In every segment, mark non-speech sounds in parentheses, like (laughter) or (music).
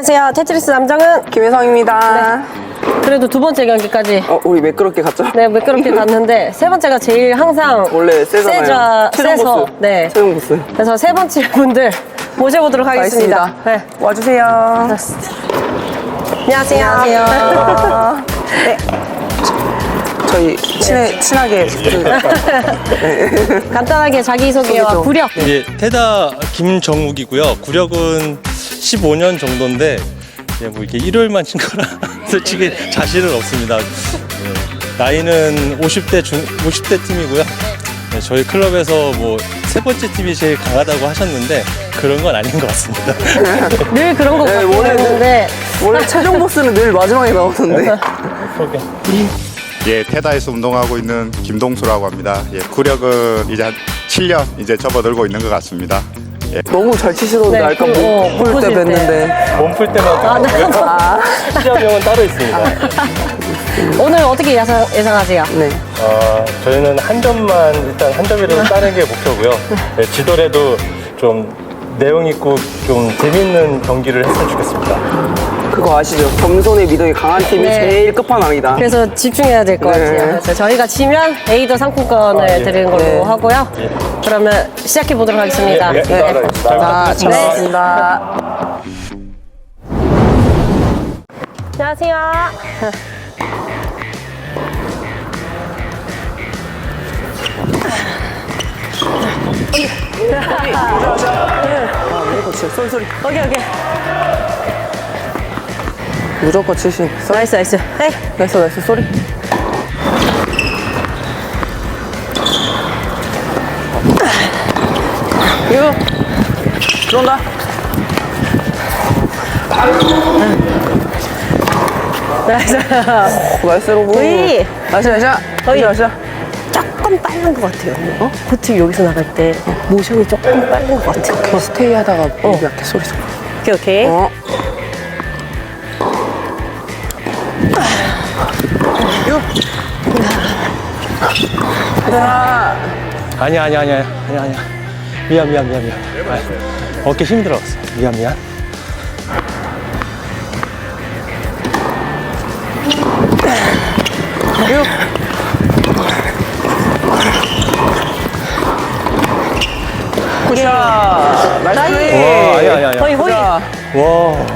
안녕하세요. 테트리스 남정은 김혜성입니다. 그래도 두 번째 경기까지 어, 우리 매끄럽게 갔죠? 네, 매끄럽게 갔는데 세 번째가 제일 항상 원래 세잖아요. 세자, 최종 세서 보스. 네. 최종 보스. 그래서 세 번째 (laughs) 분들 모셔보도록 하겠습니다. 알겠습니다. 네. 와주세요. 안녕하세요. 아, (laughs) 네. 저희 친해, 친하게 그, (laughs) 간단하게 자기 소개와 소개 좀. 구력. 예, 테다 김정욱이고요. 구력은 15년 정도인데 예, 뭐 이렇게 일요일만 친 거라 (laughs) 솔직히 자신은 없습니다. 예, 나이는 50대 중 50대 팀이고요. 예, 저희 클럽에서 뭐 세 번째 팀이 제일 강하다고 하셨는데 그런 건 아닌 것 같습니다. (laughs) 늘 그런 것 네, 같긴 원래 했는데 원래 최종 보스는 늘 마지막에 나오던데. 예, 테다에서 운동하고 있는 김동수라고 합니다. 예, 구력은 이제 한 7년 이제 접어들고 있는 것 같습니다. 예. 너무 잘 치시던데 네, 아까 그, 어, 못볼때못 뵀는데. 몸풀 때마다 아, 네. 시합용은 따로 있습니다. (laughs) 오늘 어떻게 예상, 예상하세요? 네. 어, 저희는 한 점만 일단 한 점이라도 따는 게 목표고요. 네, 지도래도 좀 내용 있고 좀 재밌는 경기를 했으면 좋겠습니다. 그거 아시죠? 겸손의 미덕이 강한 팀이 네. 제일 끝판왕이다. 그래서 집중해야 될 것 네. 같아요. 그래서 저희가 지면 에이더 상품권을 아, 예. 드리는 걸로 네. 하고요. 그러면 시작해 보도록 하겠습니다. 예, 예, 네. 자, 잘 네. 먹겠습니다. 안녕하세요. 이거 진짜 쏠쏠이. 오케이 오케이. 무조건 치신. 쏠. 나이스 나이스. 에이. 나이스, 나이스, 쏘리. 이거. 들어온다. 나이스. 나이스. 거의. 나이스, 나이스. 거의. 나이스. 조금 빠른 것 같아요. 어? 코트 여기서 나갈 때 모션이 조금 빠른 것 같아요. 스테이 하다가 입이 약해 소리 좀. 오케이 오케이. 어. 아니야, 아니야, 아니야, 아니야, 아니야. 미안, 미안, 미안, 미안. 아, 어깨 힘 들어갔어. 미안, 미안. 유. 굿샷. 나이스. 와, 아니야, 아니야, 아니야. 거의 와,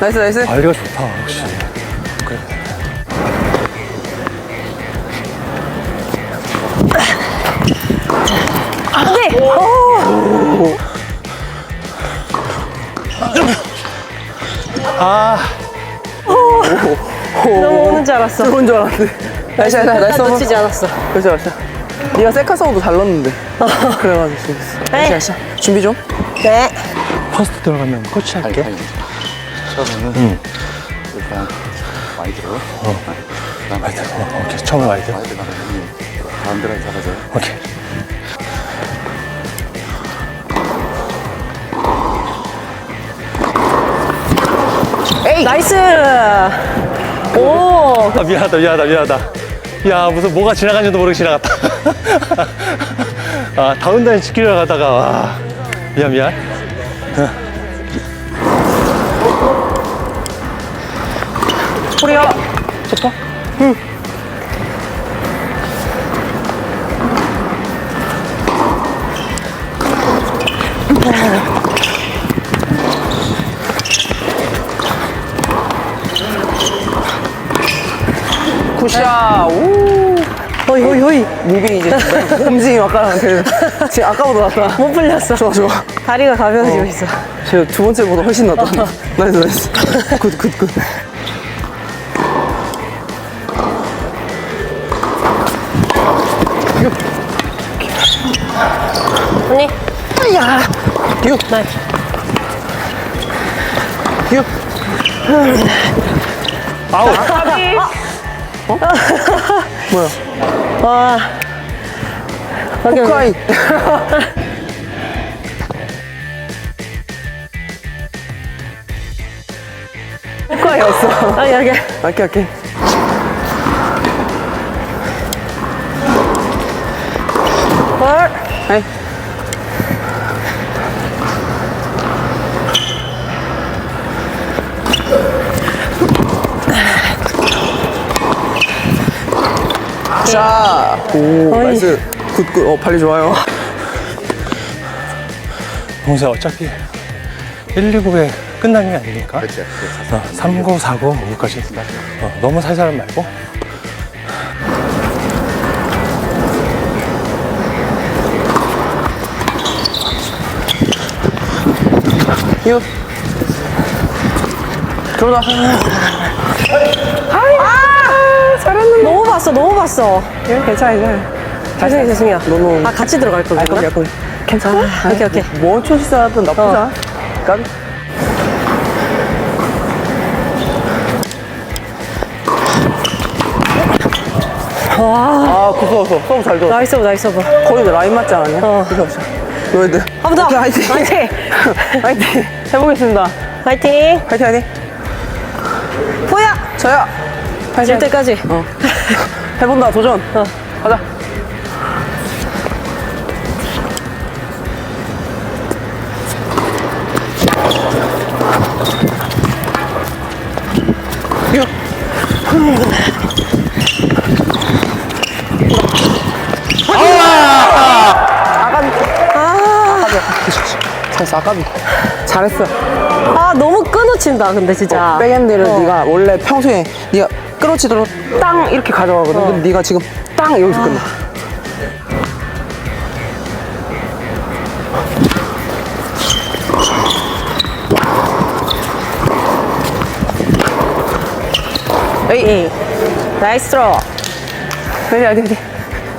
나이스, 나이스. 관리가 좋다, 역시. 네. 아, 너무 오는 줄 알았어. 들어온 줄 알았는데. 나이스, 나이스, 나이스. 딱 놓치지 않았어. 그렇지, 그렇지. 네가 셀카 사고도 잘 넣었는데. 그래가지고. 네. 나이스, 나이스. 준비 좀. 네. 퍼스트 들어가면 코치 할게. 처음에는 일단 많이 들어. 많이 들어. 어, 오케이. 처음에 많이 들어. 많이 들어가면 가운데를 잡아줘요. 오케이. 나이스. 오. 아, 미안하다, 미안하다, 미안하다. 야, 무슨 뭐가 지나간지도 모르게 지나갔다. (laughs) 아, 다운다인 지키려 가다가, 와. 미안, 미안. 굿샷. 오. 호이 호이 호이. 무빙 이제 (laughs) 움직임이 아까랑 그 (laughs) 지금 아까보다 낫다. 못 풀렸어. 좋아 좋아. 다리가 가벼워지고 있어. 제가 두 번째보다 훨씬 낫다. 나이스 나이스. 굿 굿 굿. 언니. 야. 유. 네. 유. 아우. (laughs) 뭐야? 와. 호카이. 호카이였어. (laughs) 아 여기. 오케이 오케이. 헐. 에이. 자, 오, 어이. 나이스. 굿, 굿. 어, 발리 좋아요. 동생 어차피 1, 2, 9에 끝나는 게 아니니까. 그렇죠. 어, 3, 9, 4, 9, 5까지. 어, 너무 살살 말고. 이거. 들어가. 너무 봤어, 너무 봤어. 괜찮아, 괜찮아. 죄송해요, 죄송해요. 너무- 아, 같이 들어갈 걸 아, 그랬구나. 약간 괜찮아? 아, 오케이, 오케이. 뭔 초시사든 나쁘지 어. 않아. 까비. 와, 아, 구수어서. 서브 잘 들어. 나이스 오브, 나이스 오브. 거의 라인 맞지 않았냐? 어. 그죠, 그죠. 너희들. 한번 더. 화이팅. 화이팅. (laughs) 화이팅. 해보겠습니다. 화이팅. 화이팅, 화이팅. 포야! 저야. 질 때까지. 어. 해본다, 도전. 어. 가자. 이거. 아, 잘했어, 아까비. 잘했어. 아, 너무 끊어친다, 근데 진짜. 백핸드를 어. 네가 원래 평소에 네가 끌어치도록 땅 이렇게 가져가거든. 어. 근데 네가 지금 땅 여기서 끝나. 에이, 에이. 나이스. 어디 어디 어디.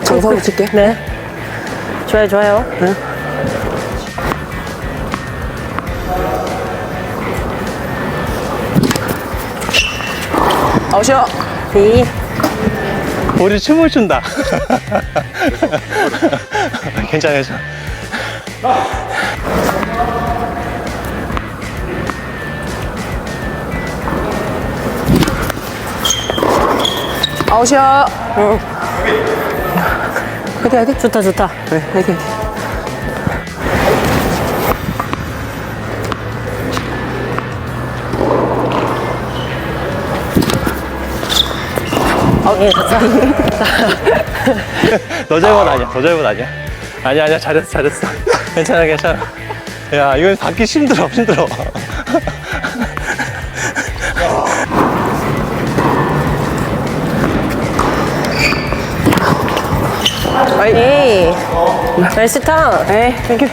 정석으로 칠게. 네. 좋아요, 좋아요. 아 웃이야. 이. 우리 춤을 춘다. 괜찮아, 괜찮아. 아웃이야. 응. 어디 어디. 좋다, 좋다. 그래, 화이 팅. 예, 됐어. 너 잘못 아니야. 너 잘못 아니야. 아니야, 아니야. 잘했어, 잘했어. (laughs) 괜찮아, 괜찮아. 야, 이건 받기 힘들어, 힘들어. 에이. 나이스 타. 에이, 땡큐.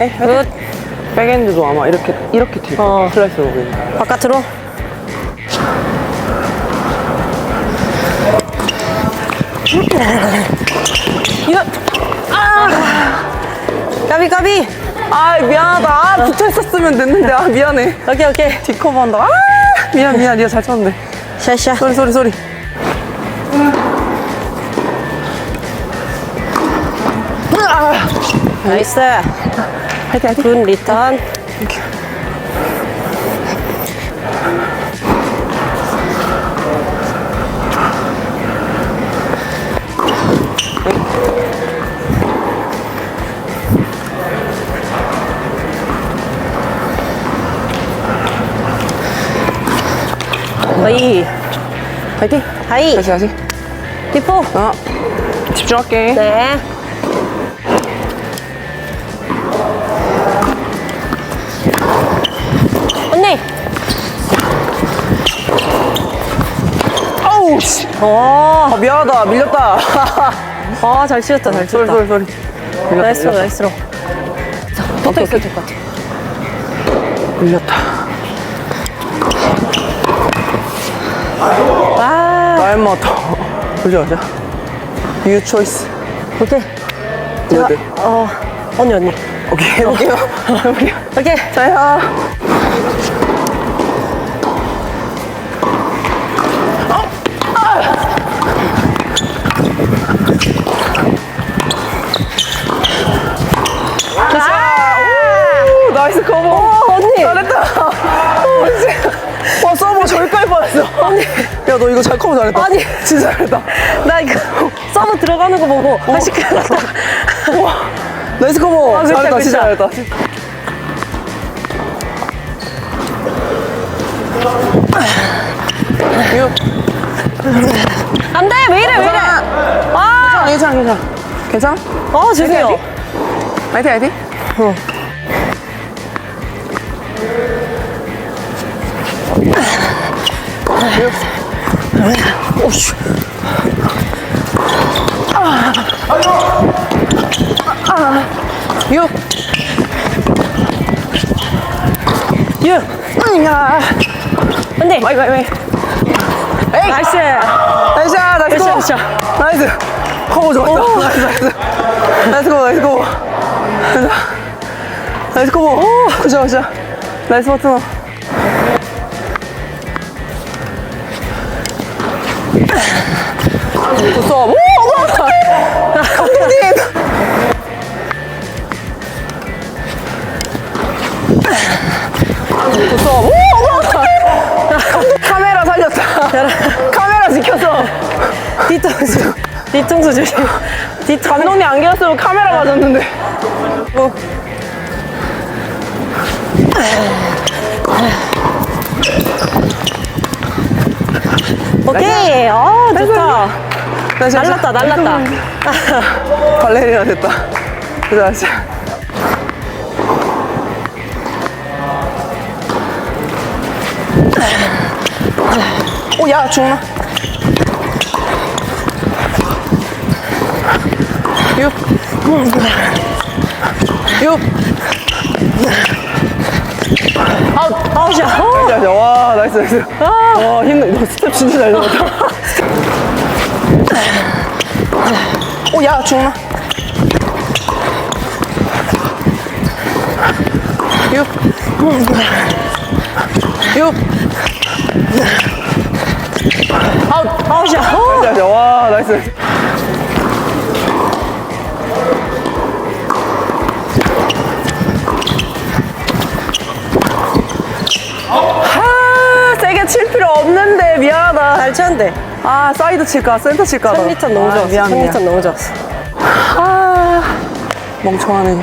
에이, 굿. 백핸드도 아마 이렇게 이렇게 튀고 어. 슬라이스로 보이네. 바깥으로. 이거. 아! 까비, 까비. 아 미안하다. 아, 붙어 있었으면 됐는데 아 미안해. 오케이, 오케이. 뒷커버 한다. 아 미안 미안 니가 잘 쳤는데. 샤샤. 쏘리 쏘리 쏘리. 나이스. 화이팅 화이팅. 굿 리턴. 어이, 화이팅. 하이, 다시 다시. 디포. 어. 집중할게. 네. 언니. 아우 씨. 어, 아 미안하다 밀렸다. 아, 잘 치웠다, 잘. 쏘리 쏘리. 밀렸다 나이스로. 나이스로. 자, 붙어 있어, 될것 같아. 밀렸다. 아, 나의 마터. 보자 보자. 유 초이스. 오케이. 제가, 네. 어, 언니, 언니. 오케이 해볼게요. (laughs) 해볼게요. 오케이. 자야. 뻔했어. 야, 너 이거 잘 커버 잘했다. 아니. 진짜 잘했다. 나 이거 서브 들어가는 거 보고 다시 끝났다. 와, 나이스 커버. 아, 그쵸, 잘했다, 진짜 그쵸. 잘했다. 이거 안 돼! 왜 이래, 왜 이래! 괜찮아. 괜찮아? 어, 죄송해요. 화이팅, 화이팅. 오씨. 유. 유. 야. 안돼. 와이, 와이, 와이. 에이. 나이스. 나이스, 나이스. 나이스, 고. 나이스. 커버 좋았다. 나이스, 나이스. 나이스 커버, 나이스 커버. 나이스 커버. 오. 그죠, 그죠. 나이스 버튼. 굿서 오! 감독님! 굿서 오! 카메라 살렸다. 카메라 지켰어. 뒤통수. 뒤통수 조심. 뒤통수. 감독님 안 계셨으면 카메라 맞았는데. 어. 오케이. 어, 좋다. 나이스, 날랐다, 날랐다. (laughs) 발레리나 됐다. 그죠, 그죠. 오, 야, 죽나? 육. 육. 아웃, 아웃이야. 어. 야, 야, 와, 나이스, 나이스. 와, 힘내. 너 스텝 진짜 잘 잡았다. 오, 야, 죽나? 육. 육. 아웃, 아웃이야. 와, 나이스. 나이스. 쳤는데. 아, 사이드 칠까, 센터 칠까. 3리턴 너무 아, 좋았어. 미안, 미안. 3리턴 너무 좋았어. 아, 멍청하네.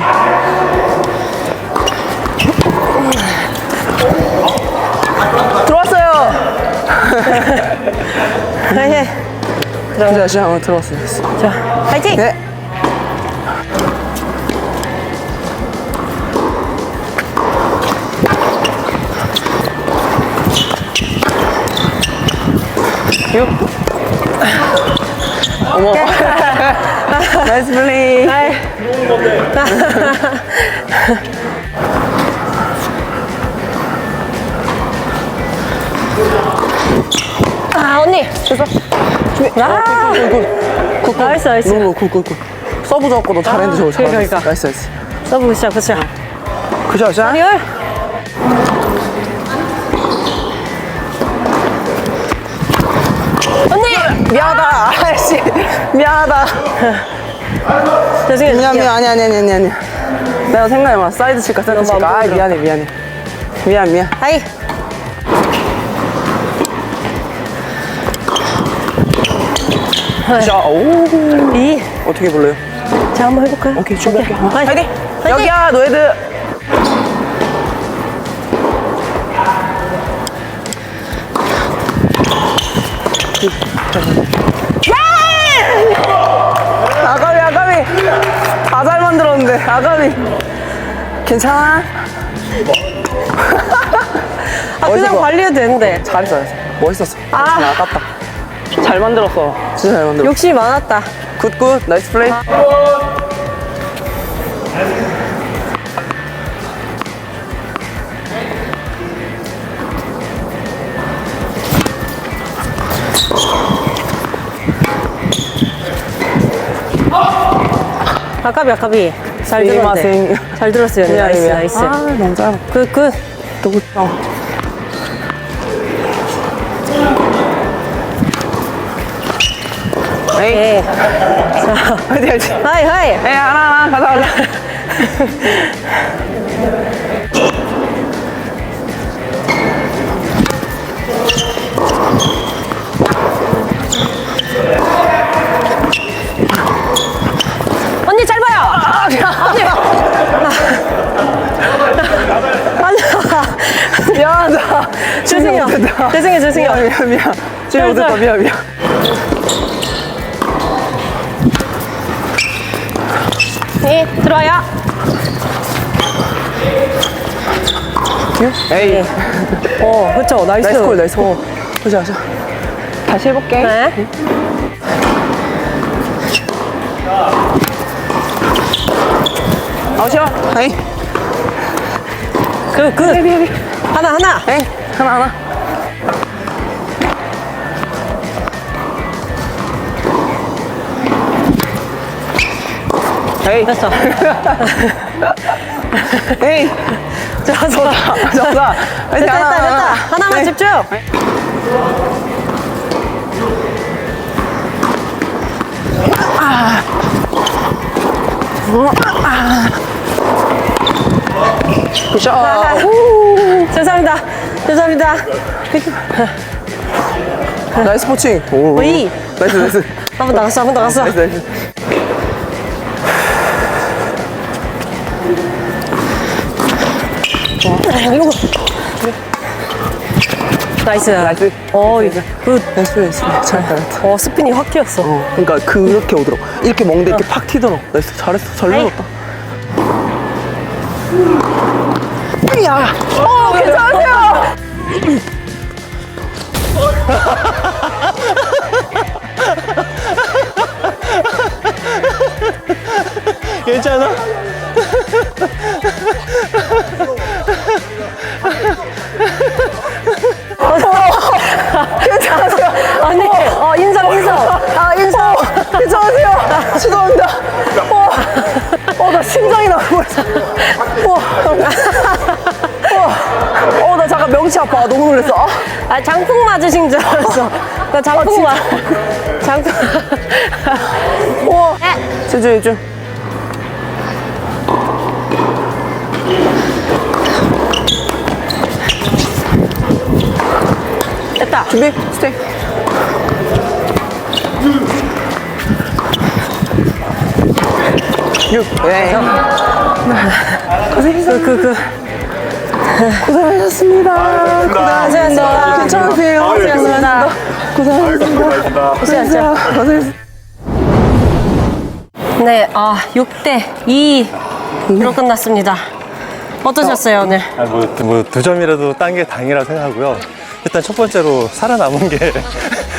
들어왔어요. 네. (laughs) 자, 시작 한번 들어왔어요. 자, 화이팅! 네. 육. 어머. (laughs) 플레이. 아이. (laughs) 아, 언니. 준비. 아. 굿, 굿, 굿. 굿, 굿. 나이스, 나이스. 너무 굿, 굿, 굿. 서브 좋았고 너 잘했는데 저거 그러니까, 잘했어. 그러니까. 나이스, 나이스. 서브 굿샷, 굿샷. 그죠, 그죠? 리얼. 씨. (laughs) 미안하다. (laughs) 죄송해요. 미안, 미안, 아니, 아니, 아니, 아니, 아니. 내가 생각해봐. 사이드 칠까, 센터 칠까. 아. 미안해, 미안해. 미안, 미안. 하이. 자, 오. 이. 어떻게 볼래요? 자, 한번 해볼까요? 오케이, 준비할게. 화이팅! 화이팅! 화이팅! 여기야, 노예드. 잘 만들었는데, 아가미. 괜찮아? (laughs) 아, 그냥 관리해도 되는데. 잘했어, 잘했어. 멋있었어. 아. 아, 아깝다. 잘 만들었어. 진짜 잘 만들었어. 욕심이 많았다. 굿, 굿. 나이스 플레이. 아까비, 아까비. 잘 들었는데. 스미마셍. 잘 들었어요. 미안해, 나이스, 미안. 나이스. 아, 너무 짧아. 굿, 굿. 또 굿. 어. 에이. 예. 자. (laughs) 하이, 하이. 에이, 하나, 하나. 가자, 가자. (laughs) 미안하다. 죄송해요. 못했다. 죄송해요, 죄송해요. 미안, 미안, 미안. 잘, 못했다. 잘. 미안, 미안. 네, 들어와요. 에이. 어, 그렇죠. 나이스. 나이스 콜, 나이스 콜. 보자, 보자. 다시 해볼게. 네. 아웃이야. 에이. 그, 그. 하나, 하나. 에이. 하나, 하나. 에이. 됐어. (laughs) 에이. 자, 좋아. 좋다. 됐다, 됐다, 됐다. 하나만 에이. 집중. 굿샷. (laughs) 죄송합니다. 죄송합니다. 나이스 포칭. 오. 오이. 나이스, 나이스. (laughs) 한 번 나갔어, 한 번 나갔어. 나이스, 나이스. 이거. 나이스. 나이스. 어, 이거. 굿. 나이스, 나이스. 잘했다, 잘했다. 어, 스핀이 확 튀었어. 어, 그러니까 그렇게 오더라고. 이렇게 먹는데 이렇게 팍 튀더라고. 나이스, 잘했어. 잘 에이. 눌렀다. 야, 어, 괜찮으세요? (laughs) 괜찮아? 괜찮으세요? 아니, 어, 인성, 인성. 아, 인성. 괜찮으세요? (laughs) 죄송합니다. 어, 어, 나 심장이 나고 있어. 어, 어, 명치 아파. 너무 놀랐어. 아, 아, 장풍 맞으신 줄 알았어. 나 장풍 맞. (laughs) 장풍. (laughs) 우와. 제주, 제주. 됐다. 준비, 스테이. 육. 네. 고생했어요. 그, 그. 고생하셨습니다. 고생하셨습니다. 괜찮으세요? 고생하셨습니다. 고생하셨습니다. 고생하셨습니다. 네, 아, 6대 2로 끝났습니다. 어떠셨어요, 오늘? 아, 뭐, 뭐, 두 점이라도 딴 게 다행이라고 생각하고요. 일단 첫 번째로 살아남은 게 (laughs)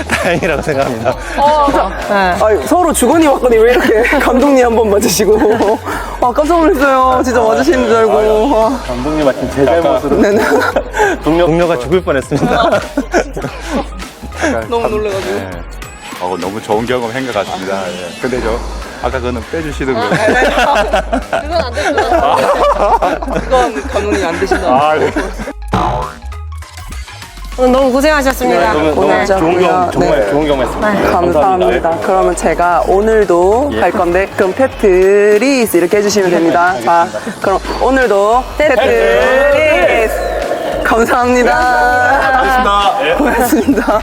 다행이라고 생각합니다. 네. 아, 서로 주거니 왔더니 왜 이렇게 감독님 한 번 맞으시고. 아, 깜짝 놀랐어요. 진짜 맞으시는 줄 알고. 아, 감독님 마침 제 잘못으로 네네. 동료, 동료가 죽을 뻔했습니다. 너무 놀래가지고. 네. 어, 너무 좋은 경험 한 것 같습니다. 예. 근데 저 아까 그거는 빼주시던 거. (laughs) 그건 감독님 안 되신다. 아, 네. 오늘 너무 고생하셨습니다. 너무, 너무 고생하셨고요. 좋은 경험, 정말 네. 좋은 경험했습니다. 감사합니다. 그러면 제가 오늘도 할 건데, 그럼 테트리스 이렇게 해주시면 됩니다. 자, 그럼 오늘도 테트리스. 감사합니다. 고맙습니다. 예. 고맙습니다.